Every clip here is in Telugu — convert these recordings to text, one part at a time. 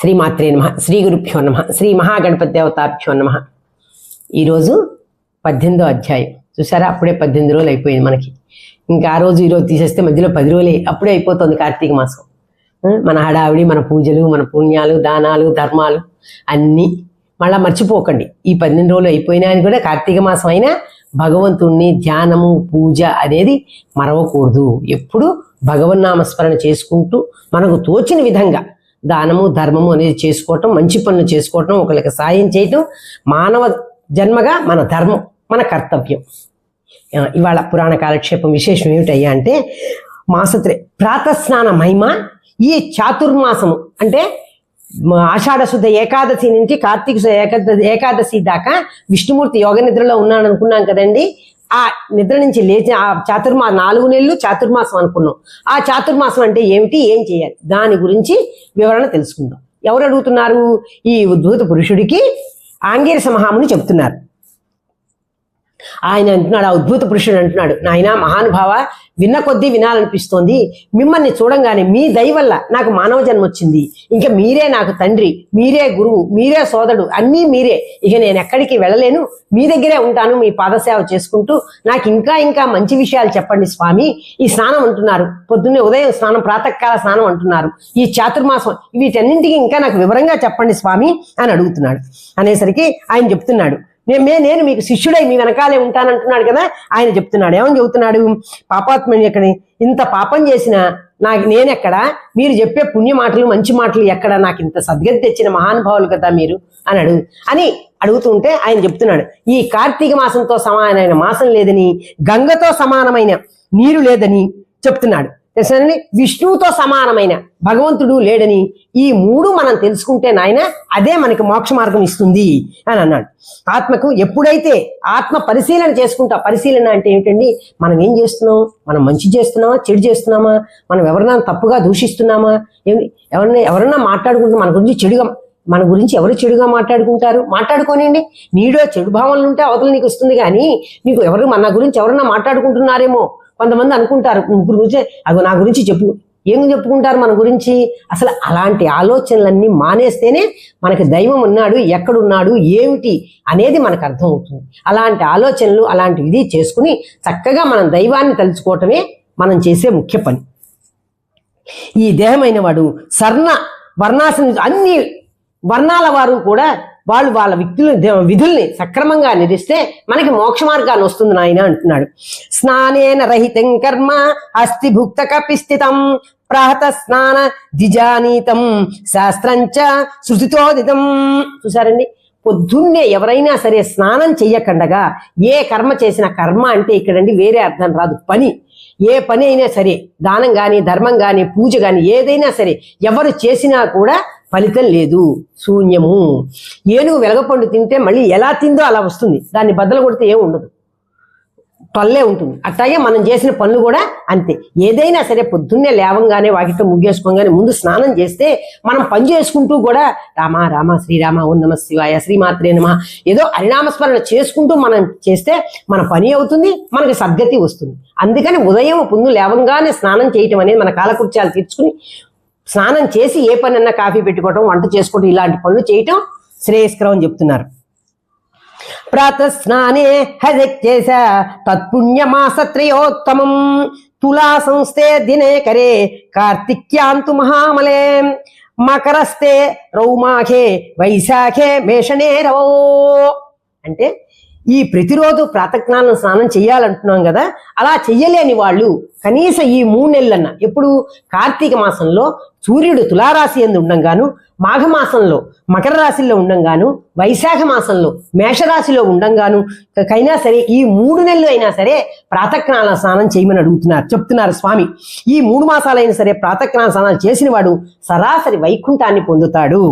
శ్రీమాత్రే నమ శ్రీ గురుభ్యో నమ శ్రీ మహాగణపతి దేవతాభ్యో నమ. ఈరోజు పద్దెనిమిదో అధ్యాయం. చూసారా? అప్పుడే పద్దెనిమిది రోజులు అయిపోయింది మనకి. ఇంకా ఆ రోజు ఈరోజు తీసేస్తే మధ్యలో పది రోజులే అప్పుడే అయిపోతుంది కార్తీక మాసం. మన హడావిడి మన పూజలు మన పుణ్యాలు దానాలు ధర్మాలు అన్నీ మళ్ళా మర్చిపోకండి. ఈ పద్దెనిమిది రోజులు అయిపోయినా అని కూడా కార్తీక మాసం అయినా భగవంతుణ్ణి ధ్యానము పూజ అనేది మరవకూడదు. ఎప్పుడు భగవన్నామస్మరణ చేసుకుంటూ మనకు తోచిన విధంగా దానము ధర్మము అనేది చేసుకోవటం మంచి పనులు చేసుకోవటం ఒకరికి సాయం చేయటం మానవ జన్మగా మన ధర్మం మన కర్తవ్యం. ఇవాళ పురాణ కాలక్షేపం విశేషం ఏమిటయ్యా అంటే మాసత్రే ప్రాతస్నాన మహిమ ఈ చాతుర్మాసము అంటే ఆషాఢ శుద్ధ ఏకాదశి నుంచి కార్తీక ఏకాద ఏకాదశి దాకా విష్ణుమూర్తి యోగ నిద్రలో ఉన్నాడు అనుకున్నాం కదండి. ఆ నిద్ర నుంచి లేచి ఆ చాతుర్మా నాలుగు నెలలు చాతుర్మాసం అనుకున్నాం. ఆ చాతుర్మాసం అంటే ఏమిటి? ఏం చేయాలి? దాని గురించి వివరణ తెలుసుకుందాం. ఎవరు అడుగుతున్నారు? ఈ ఉద్భూత పురుషుడికి ఆంగీరస మహాముని చెప్తున్నారు. ఆయన అంటున్నాడు ఆ అద్భుత పురుషుడు అంటున్నాడు నాయన మహానుభావ విన్న కొద్దీ వినాలనిపిస్తోంది. మిమ్మల్ని చూడంగానే మీ దయ వల్ల నాకు మానవ జన్మ వచ్చింది ఇంకా మీరే నాకు తండ్రి మీరే గురువు మీరే సోదరుడు అన్నీ మీరే. ఇక నేను ఎక్కడికి వెళ్ళలేను. మీ దగ్గరే ఉంటాను మీ పాదసేవ చేసుకుంటూ. నాకు ఇంకా ఇంకా మంచి విషయాలు చెప్పండి స్వామి. ఈ స్నానం అంటున్నారు. పొద్దున్నే ఉదయం స్నానం ప్రాతకాల స్నానం అంటున్నారు. ఈ చాతుర్మాసం వీటన్నింటికి ఇంకా నాకు వివరంగా చెప్పండి స్వామి అని అడుగుతున్నాడు. అనేసరికి ఆయన చెప్తున్నాడు మేమే నేను మీకు శిష్యుడై మీ వెనకాలే ఉంటానంటున్నాడు కదా ఆయన చెప్తున్నాడు. ఏమని చెబుతున్నాడు? పాపాత్మని ఎక్కడ? ఇంత పాపం చేసిన నాకు నేనెక్కడ? మీరు చెప్పే పుణ్య మాటలు మంచి మాటలు ఎక్కడ? నాకు ఇంత సద్గతి తెచ్చిన మహానుభావులు కదా మీరు అని అడుగు అని అడుగుతుంటే ఆయన చెప్తున్నాడు. ఈ కార్తీక మాసంతో సమానమైన మాసం లేదని గంగతో సమానమైన నీరు లేదని చెప్తున్నాడు. తెలుసండి? విష్ణువుతో సమానమైన భగవంతుడు లేడని ఈ మూడు మనం తెలుసుకుంటే నాయన అదే మనకి మోక్ష మార్గం ఇస్తుంది అని అన్నాడు. ఆత్మకు ఎప్పుడైతే ఆత్మ పరిశీలన చేసుకుంటా పరిశీలన అంటే ఏమిటండి? మనం ఏం చేస్తున్నాం? మనం మంచి చేస్తున్నామా? చెడు చేస్తున్నామా? మనం ఎవరన్నా తప్పుగా దూషిస్తున్నామా? ఏమి? ఎవరన్నా ఎవరన్నా మాట్లాడుకుంటే మన గురించి చెడుగా మన గురించి ఎవరు చెడుగా మాట్లాడుకుంటారు? మాట్లాడుకోనండి నీడో చెడు భావనలు ఉంటే అవతల నీకు వస్తుంది కానీ నీకు ఎవరు మన గురించి ఎవరన్నా మాట్లాడుకుంటున్నారేమో కొంతమంది అనుకుంటారు ముగ్గురు గురించి అగో నా గురించి చెప్పు. ఏం చెప్పుకుంటారు మన గురించి? అసలు అలాంటి ఆలోచనలన్నీ మానేస్తేనే మనకి దైవం ఉన్నాడు ఎక్కడున్నాడు ఏమిటి అనేది మనకు అర్థమవుతుంది. అలాంటి ఆలోచనలు అలాంటి ఇది చేసుకుని చక్కగా మనం దైవాన్ని తలుచుకోవటమే మనం చేసే ముఖ్య పని. ఈ దేహమైన వాడు సర్ణ వర్ణాసన అన్ని వర్ణాల వారు కూడా వాళ్ళు వాళ్ళ వ్యక్తులు విధుల్ని సక్రమంగా నిరిస్తే మనకి మోక్ష మార్గాన్ని వస్తుంది నాయన అంటున్నాడు. స్నానేన రహితం కర్మ అస్థి భుక్త కపిస్థితం ప్రాహత స్నాన దిజానీతం శాస్త్రంచ శృతితోదితం. చూసారండి పొద్దున్నే ఎవరైనా సరే స్నానం చెయ్యకుండగా ఏ కర్మ చేసిన కర్మ అంటే ఇక్కడండి వేరే అర్థం రాదు. పని. ఏ పని అయినా సరే దానం కానీ ధర్మం కానీ పూజ కానీ ఏదైనా సరే ఎవరు చేసినా కూడా ఫలితం లేదు. శూన్యము. ఏనుగు వెలగపండు తింటే మళ్ళీ ఎలా తిందో అలా వస్తుంది. దాన్ని బద్దలు కొడితే ఏం ఉండదు. టొల్లే ఉంటుంది. అట్లాగే మనం చేసిన పనులు కూడా అంతే. ఏదైనా సరే పొద్దున్నే లేవంగానే వాకిట్లో ముగ్గేసుకోగానే ముందు స్నానం చేస్తే మనం పని చేసుకుంటూ కూడా రామ రామ శ్రీరామ ఓం నమ శివాయ శ్రీమాత్రే నమ ఏదో హరినామస్మరణ చేసుకుంటూ మనం చేస్తే మన పని అవుతుంది మనకి సద్గతి వస్తుంది. అందుకని ఉదయం పొందు లేవంగానే స్నానం చేయటం అనేది మన కాలకృత్యాలు తీర్చుకుని స్నానం చేసి ఏ పనన్నా కాఫీ పెట్టుకోవటం వంట చేసుకోవటం ఇలాంటి పనులు చేయటం శ్రేయస్కరం అని చెప్తున్నారు. ప్రాతస్నానే హజక్చేస తత్పుణ్యమాసత్రయోత్తమం తులా సంస్థే దినే కరే కార్తిక్యాంతు మహామలే. మకరస్తే రౌమాఖే వైశాఖే మేషనే రవో. అంటే ఈ ప్రతిరోజు ప్రాతజ్ఞానం స్నానం చేయాలంటున్నాం కదా అలా చెయ్యలేని వాళ్ళు కనీసం ఈ మూడు నెలలన్న ఎప్పుడు కార్తీక మాసంలో సూర్యుడు తులారాశి ఎందు ఉండంగాను మాఘమాసంలో మకర రాశిలో ఉండంగాను వైశాఖ మాసంలో మేషరాశిలో ఉండంగాను కైనా సరే ఈ మూడు నెలలు అయినా సరే ప్రాతకాల స్నానం చేయమని అడుగుతున్నారు చెప్తున్నారు స్వామి. ఈ మూడు మాసాలైనా సరే ప్రాతకాల స్నానాలు చేసిన వాడు సరాసరి వైకుంఠాన్ని పొందుతాడు.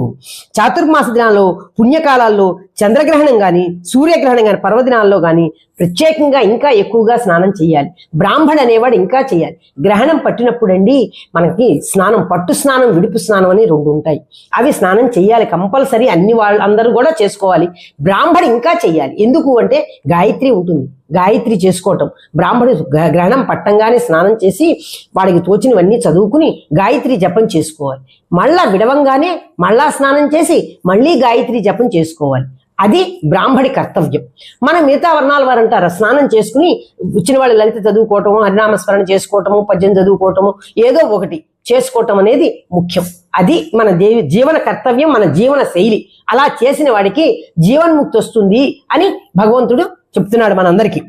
చాతుర్మాస దినాల్లో పుణ్యకాలాల్లో చంద్రగ్రహణం కానీ సూర్యగ్రహణం కానీ పర్వదినాల్లో కానీ ప్రత్యేకంగా ఇంకా ఎక్కువగా స్నానం చేయాలి. బ్రాహ్మణ అనేవాడు ఇంకా చేయాలి. గ్రహణం పట్టినప్పుడు అండి మనకి స్నానం పట్టు స్నానం విడుపు స్నానం అని రెండు ఉంటాయి. అవి స్నానం చేయాలి కంపల్సరీ అన్ని వాళ్ళు అందరూ కూడా చేసుకోవాలి. బ్రాహ్మడు ఇంకా చేయాలి ఎందుకు అంటే గాయత్రి ఉంటుంది. గాయత్రి చేసుకోవటం. బ్రాహ్మడు గ్ర- గ్రహణం పట్టంగానే స్నానం చేసి వాడికి తోచినవన్నీ చదువుకుని గాయత్రి జపం చేసుకోవాలి. మళ్ళా విడవంగానే మళ్ళా స్నానం చేసి మళ్ళీ గాయత్రి జపం చేసుకోవాలి. అది బ్రాహ్మడి కర్తవ్యం. మన మిగతా వర్ణాల వారు అంటారు స్నానం చేసుకుని వచ్చిన వాళ్ళు లలిత చదువుకోవటము హరినామస్మరణ చేసుకోవటము పద్యం చదువుకోవటము ఏదో ఒకటి. చేసుకోవటం అనేది ముఖ్యం. అది మన దేవి జీవన కర్తవ్యం మన జీవన శైలి. అలా చేసిన వాడికి జీవన్ముక్తి వస్తుంది అని భగవంతుడు చెప్తున్నాడు మనందరికీ.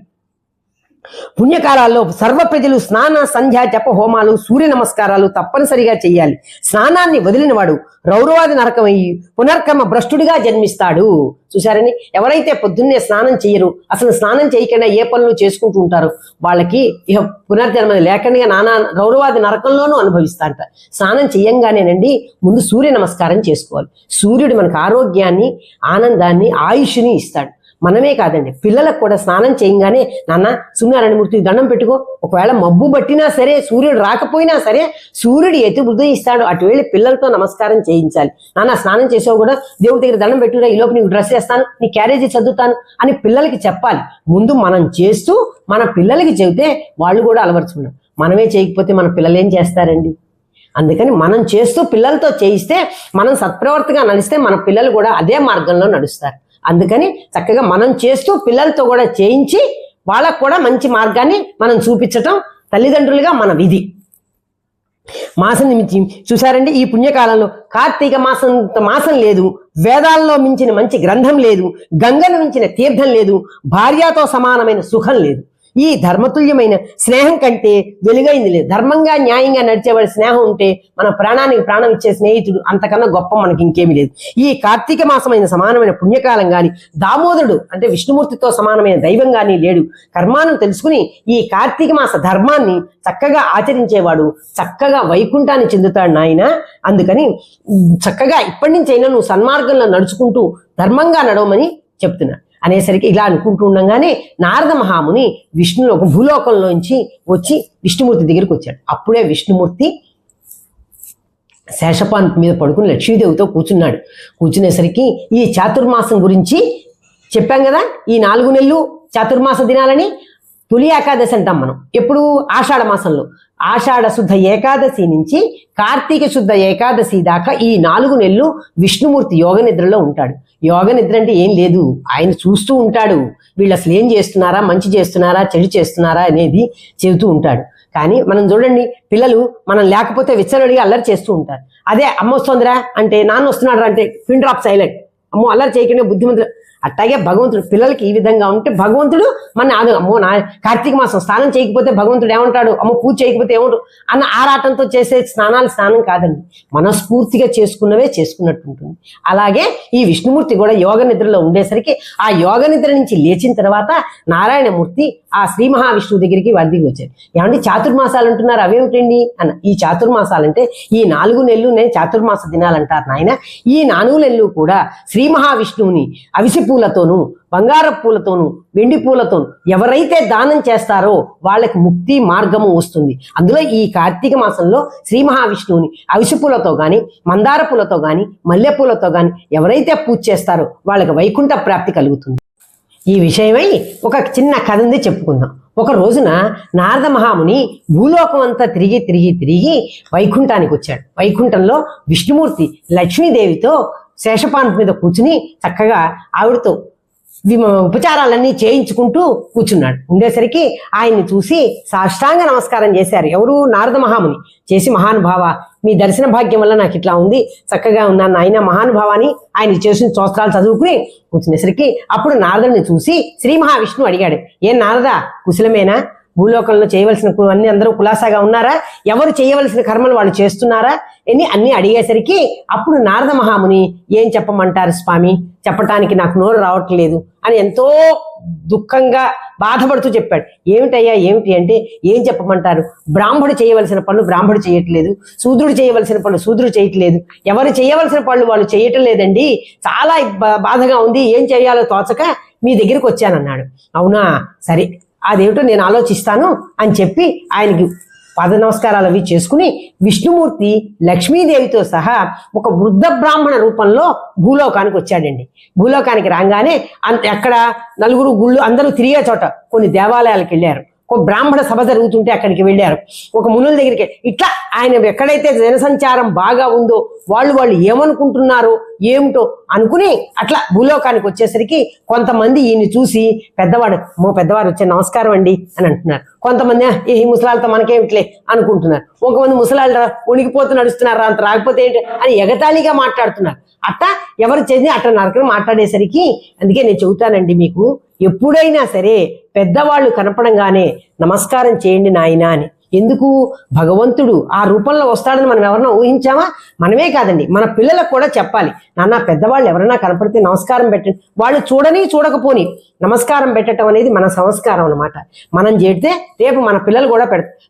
పుణ్యకాలాల్లో సర్వ ప్రజలు స్నాన సంధ్య జప హోమాలు సూర్య నమస్కారాలు తప్పనిసరిగా చేయాలి స్నానాన్ని వదిలినవాడు రౌరవాది నరకమయ్యి పునర్కమ భ్రష్టుడిగా జన్మిస్తాడు. చూశారని? ఎవరైతే పొద్దున్నే స్నానం చేయరు అసలు స్నానం చేయకుండా ఏ పనులు చేసుకుంటూ ఉంటారు వాళ్ళకి ఇక పునర్జన్మ లేకుండా నానా రౌరవాది నరకంలోనూ అనుభవిస్తారట. స్నానం చేయంగానేనండి ముందు సూర్య నమస్కారం చేసుకోవాలి. సూర్యుడు మనకు ఆరోగ్యాన్ని ఆనందాన్ని ఆయుష్ని ఇస్తాడు. మనమే కాదండి. పిల్లలకు కూడా స్నానం చేయంగానే నాన్న సూర్యనారాయణమూర్తి దండం పెట్టుకో. ఒకవేళ మబ్బు పట్టినా సరే సూర్యుడు రాకపోయినా సరే సూర్యుడు ఎటు ఉదయిస్తాడు అటు వెళ్ళి పిల్లలతో నమస్కారం చేయించాలి. నాన్న స్నానం చేసావు కూడా? దేవుడి దగ్గర దండం పెట్టుకురా ఈ లోపు నీకు డ్రెస్ వేస్తాను. నీ క్యారేజీ చదువుతాను. అని పిల్లలకి చెప్పాలి. ముందు మనం చేస్తూ మన పిల్లలకి చెబితే వాళ్ళు కూడా అలవరుచుకున్నారు మనమే చేయకపోతే మన పిల్లలు ఏం చేస్తారండి? అందుకని మనం చేస్తూ పిల్లలతో చేయిస్తే మనం సత్ప్రవర్తిగా నడిస్తే మన పిల్లలు కూడా అదే మార్గంలో నడుస్తారు. అందుకని చక్కగా మనం చేస్తూ పిల్లలతో కూడా చేయించి వాళ్ళకు కూడా మంచి మార్గాన్ని మనం చూపించటం తల్లిదండ్రులుగా మన విధి. మాసం మించి చూసారండి ఈ పుణ్యకాలంలో కార్తీక మాసం మాసం లేదు వేదాల్లో మించిన మంచి గ్రంథం లేదు గంగను మించిన తీర్థం లేదు భార్యతో సమానమైన సుఖం లేదు. ఈ ధర్మతుల్యమైన స్నేహం కంటే వెలుగైంది లేదు. ధర్మంగా న్యాయంగా నడిచేవాడి స్నేహం ఉంటే మన ప్రాణానికి ప్రాణం ఇచ్చే స్నేహితుడు అంతకన్నా గొప్ప మనకి ఇంకేమీ లేదు. ఈ కార్తీక మాసమైన సమానమైన పుణ్యకాలం గాని దామోదరుడు అంటే విష్ణుమూర్తితో సమానమైన దైవం గాని లేడు. కర్మాను తెలుసుకుని ఈ కార్తీక మాస ధర్మాన్ని చక్కగా ఆచరించేవాడు చక్కగా వైకుంఠాన్ని చెందుతాడు నాయన. అందుకని చక్కగా ఇప్పటి నుంచైనా నువ్వు సన్మార్గంలో నడుచుకుంటూ ధర్మంగా నడవమని చెప్తున్నా. అనేసరికి ఇలా అనుకుంటూ ఉండగానే నారద మహాముని విష్ణులో ఒక భూలోకంలోంచి వచ్చి విష్ణుమూర్తి దగ్గరికి వచ్చాడు. అప్పుడే విష్ణుమూర్తి శేషపాన్ మీద పడుకుని లక్ష్మీదేవితో కూర్చున్నాడు. కూర్చునేసరికి ఈ చాతుర్మాసం గురించి చెప్పాం కదా ఈ నాలుగు నెలలు చాతుర్మాస దినాలని తొలి ఏకాదశి అంటాం మనం. ఎప్పుడు? ఆషాఢ మాసంలో. ఆషాఢ శుద్ధ ఏకాదశి నుంచి కార్తీక శుద్ధ ఏకాదశి దాకా ఈ నాలుగు నెలలు విష్ణుమూర్తి యోగ నిద్రలో ఉంటాడు. యోగ నిద్ర అంటే ఏం లేదు. ఆయన చూస్తూ ఉంటాడు. వీళ్ళు అసలు ఏం చేస్తున్నారా? మంచి చేస్తున్నారా? చెడు చేస్తున్నారా? అనేది చెబుతూ ఉంటాడు. కానీ మనం చూడండి పిల్లలు మనం లేకపోతే విచ్చలడిగా అల్లరి చేస్తూ ఉంటారు. అదే అమ్మ వస్తుందిరా అంటే నాన్న వస్తున్నాడు అంటే పిన్ డ్రాప్ సైలెంట్. అమ్మో అల్లరి చేయకుండా బుద్ధిమంతుడు అట్లాగే భగవంతుడు పిల్లలకి ఈ విధంగా ఉంటే భగవంతుడు మన ఆదు అమ్మో నా కార్తీక మాసం స్నానం చేయకపోతే భగవంతుడు ఏమంటాడు? అమ్మో పూజ చేయకపోతే ఏమంటాడు? అన్న ఆరాటంతో చేసే స్నానాలు స్నానం కాదండి. మనస్ఫూర్తిగా చేసుకున్నవే చేసుకున్నట్టు ఉంటుంది. అలాగే ఈ విష్ణుమూర్తి కూడా యోగ నిద్రలో ఉండేసరికి ఆ యోగ నిద్ర నుంచి లేచిన తర్వాత నారాయణమూర్తి ఆ శ్రీ మహావిష్ణువు దగ్గరికి వర్దిగి వచ్చారు. ఏమంటే చాతుర్మాసాలు అంటున్నారు అవేమిటండి? అన్న ఈ చాతుర్మాసాలంటే ఈ నాలుగు నెలలు నేను చాతుర్మాస దినాలు అంటారు నాయన. ఈ నాలుగు నెలలు కూడా శ్రీ మహావిష్ణువుని అవిసి పూలతోనూ బంగార పూలతోనూ వెండి పూలతోనూ ఎవరైతే దానం చేస్తారో వాళ్ళకి ముక్తి మార్గము వస్తుంది. అందులో ఈ కార్తీక మాసంలో శ్రీ మహావిష్ణువుని అవిసి పూలతో కానీ మందార పూలతో కానీ మల్లె పూలతో కానీ ఎవరైతే పూజ చేస్తారో వాళ్ళకి వైకుంఠ ప్రాప్తి కలుగుతుంది. ఈ విషయమై ఒక చిన్న కథంది చెప్పుకుందాం. ఒక రోజున నారద మహాముని భూలోకం అంతా తిరిగి తిరిగి తిరిగి వైకుంఠానికి వచ్చాడు. వైకుంఠంలో విష్ణుమూర్తి లక్ష్మీదేవితో శేషపాన్ మీద కూర్చుని చక్కగా ఆవిడతో ఉపచారాలన్నీ చేయించుకుంటూ కూర్చున్నాడు. ఉండేసరికి ఆయన్ని చూసి సాష్టాంగ నమస్కారం చేశారు. ఎవరు? నారద మహాముని. చేసి మహానుభావ మీ దర్శన భాగ్యం వల్ల నాకు ఇట్లా ఉంది. చక్కగా ఉన్నాను ఆయన మహానుభావాన్ని ఆయన చేసిన స్తోత్రాలు చదువుకుని కూర్చునేసరికి అప్పుడు నారదుని చూసి శ్రీ మహావిష్ణువు అడిగాడు. ఏం నారద కుశలమేనా? భూలోకంలో చేయవలసిన అన్ని అందరూ కులాసాగా ఉన్నారా? ఎవరు చేయవలసిన కర్మలు వాళ్ళు చేస్తున్నారా? అని అన్ని అడిగేసరికి అప్పుడు నారద మహాముని ఏం చెప్పమంటారు స్వామి? చెప్పటానికి నాకు నోరు రావట్లేదు అని ఎంతో దుఃఖంగా బాధపడుతూ చెప్పాడు. ఏమిటయ్యా ఏమిటి అంటే ఏం చెప్పమంటారు? బ్రాహ్మడు చేయవలసిన పనులు బ్రాహ్మడు చేయట్లేదు. శూద్రుడు చేయవలసిన పనులు శూద్రుడు చేయట్లేదు. ఎవరు చేయవలసిన పనులు వాళ్ళు చేయటం లేదండి చాలా బా- బాధగా ఉంది. ఏం చేయాలో తోచక మీ దగ్గరికి వచ్చానన్నాడు. అవునా? సరే. అదేమిటో నేను ఆలోచిస్తాను అని చెప్పి ఆయనకి పాద నమస్కారాలు అవి చేసుకుని విష్ణుమూర్తి లక్ష్మీదేవితో సహా ఒక వృద్ధ బ్రాహ్మణ రూపంలో భూలోకానికి వచ్చాడండి. భూలోకానికి రాగానే అంత అక్కడ నలుగురు గుళ్ళు అందరూ తిరిగే చోట కొన్ని దేవాలయాలకు వెళ్ళారు. ఓ బ్రాహ్మణ సభ జరుగుతుంటే అక్కడికి వెళ్ళారు. ఒక మునుల దగ్గరికి ఇట్లా ఆయన ఎక్కడైతే జనసంచారం బాగా ఉందో వాళ్ళు వాళ్ళు ఏమనుకుంటున్నారో ఏమిటో అనుకుని అట్లా భూలోకానికి వచ్చేసరికి కొంతమంది ఈయన్ని చూసి పెద్దవాడు మో పెద్దవారు వచ్చే నమస్కారం అండి అని అంటున్నారు. కొంతమంది ఈ ముసలాళ్ళతో మనకేమిట్లే అనుకుంటున్నారు. ఒకమంది ముసలాళ్ళు ఉనికిపోతూ నడుస్తున్నారా అంత రాకపోతే ఏంటి అని ఎగతాళిగా మాట్లాడుతున్నారు. అట్ట ఎవరు చేసి అట్ట నరకం మాట్లాడేసరికి అందుకే నేను చెబుతానండి మీకు ఎప్పుడైనా సరే పెద్దవాళ్ళు కనపడంగానే నమస్కారం చేయండి నాయన అని. ఎందుకు? భగవంతుడు ఆ రూపంలో వస్తాడని మనం ఎవరన్నా ఊహించామా? మనమే కాదండి. మన పిల్లలకు కూడా చెప్పాలి. నాన్న పెద్దవాళ్ళు ఎవరైనా కనపడితే నమస్కారం పెట్టండి. వాళ్ళు చూడని చూడకపోని నమస్కారం పెట్టడం అనేది మన సంస్కారం అన్నమాట. మనం చేస్తే రేపు మన పిల్లలు కూడా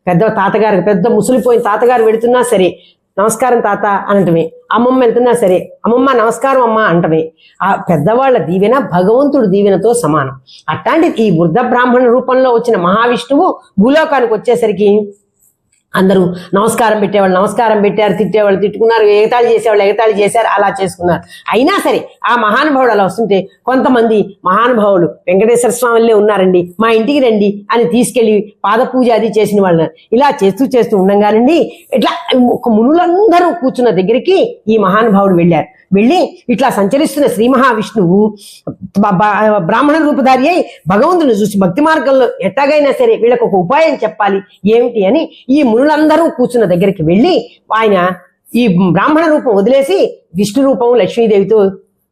పెద్ద తాతగారికి పెద్ద ముసలిపోయిన తాతగారు పెడుతున్నా సరే నమస్కారం తాత అనటమే. అమ్మమ్మ వెళ్తున్నా సరే అమ్మమ్మ నమస్కారం అమ్మ అంటమే ఆ పెద్దవాళ్ళ దీవెన భగవంతుడు దీవెనతో సమానం. అట్లాంటి ఈ వృద్ధ బ్రాహ్మణ రూపంలో వచ్చిన మహావిష్ణువు భూలోకానికి వచ్చేసరికి అందరూ నమస్కారం పెట్టేవాళ్ళు నమస్కారం పెట్టారు తిట్టేవాళ్ళు తిట్టుకున్నారు ఎగతాళి చేసేవాళ్ళు ఎగతాళి చేశారు అలా చేసుకున్నారు. అయినా సరే ఆ మహానుభావుడు అలా వస్తుంటే కొంతమంది మహానుభావులు వెంకటేశ్వర స్వామిలే ఉన్నారండి మా ఇంటికి రండి అని తీసుకెళ్ళి పాద పూజ అది చేసిన వాళ్ళు ఇలా చేస్తూ చేస్తూ ఉండగానండి ఇట్లా ఒక మునులందరూ కూర్చున్న దగ్గరికి ఈ మహానుభావుడు వెళ్ళారు. వెళ్ళి ఇట్లా సంచరిస్తున్న శ్రీ మహావిష్ణువు బ్రాహ్మణ రూపధారి అయి భగవంతుని చూసి భక్తి మార్గంలో ఎట్టాగైనా సరే వీళ్ళకు ఒక ఉపాయం చెప్పాలి. ఏమిటి అని ఈ మునులందరూ కూర్చున్న దగ్గరికి వెళ్ళి ఆయన ఈ బ్రాహ్మణ రూపం వదిలేసి విష్ణు రూపం లక్ష్మీదేవితో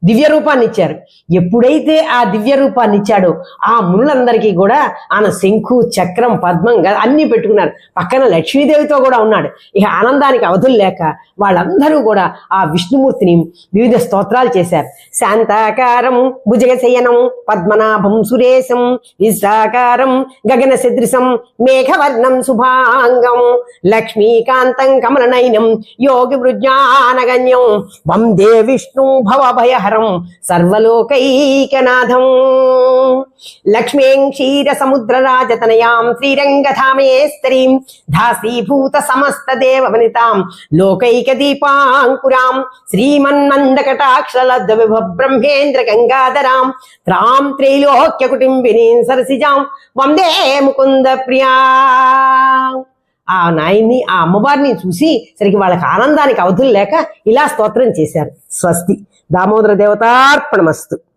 దివ్య రూపాన్ని ఇచ్చారు. ఎప్పుడైతే ఆ దివ్య రూపాన్ని ఇచ్చాడో ఆ మునులందరికీ కూడా ఆయన శంఖు చక్రం పద్మం అన్ని పెట్టుకున్నారు. పక్కన లక్ష్మీదేవితో కూడా ఉన్నాడు. ఇక ఆనందానికి అవధులు లేక వాళ్ళందరూ కూడా ఆ విష్ణుమూర్తిని వివిధ స్తోత్రాలు చేశారు. శాంతాకారం భుజగశయనం పద్మనాభం సురేశం విశాకారం గగన సదృశం మేఘవర్ణం శుభాంగం లక్ష్మీకాంతం కమలనయనం యోగి వృజ్ఞానగణ్యం వందే విష్ణు భవభయహరం సర్వలోకైకనాథం. లక్ష్మీం క్షీర సముద్ర రాజతనయాం శ్రీరంగధామేస్తరీం దాసీభూత సమస్త దేవవనితాం లోకైక దీపాంకురాం శ్రీమన్మందకటాక్షలద్ద విభ బ్రహ్మేంద్ర గంగాధరాం త్రాం త్రైలోక్య కుటుంబినీం సరసిజాం వందే ముకుంద ప్రియా ఆ నాయన్ని ఆ అమ్మవారిని చూసి సరికి వాళ్ళకి ఆనందానికి అవధులు లేక ఇలా స్తోత్రం చేశారు. స్వస్తి. దామోదర దేవతార్పణమస్తు.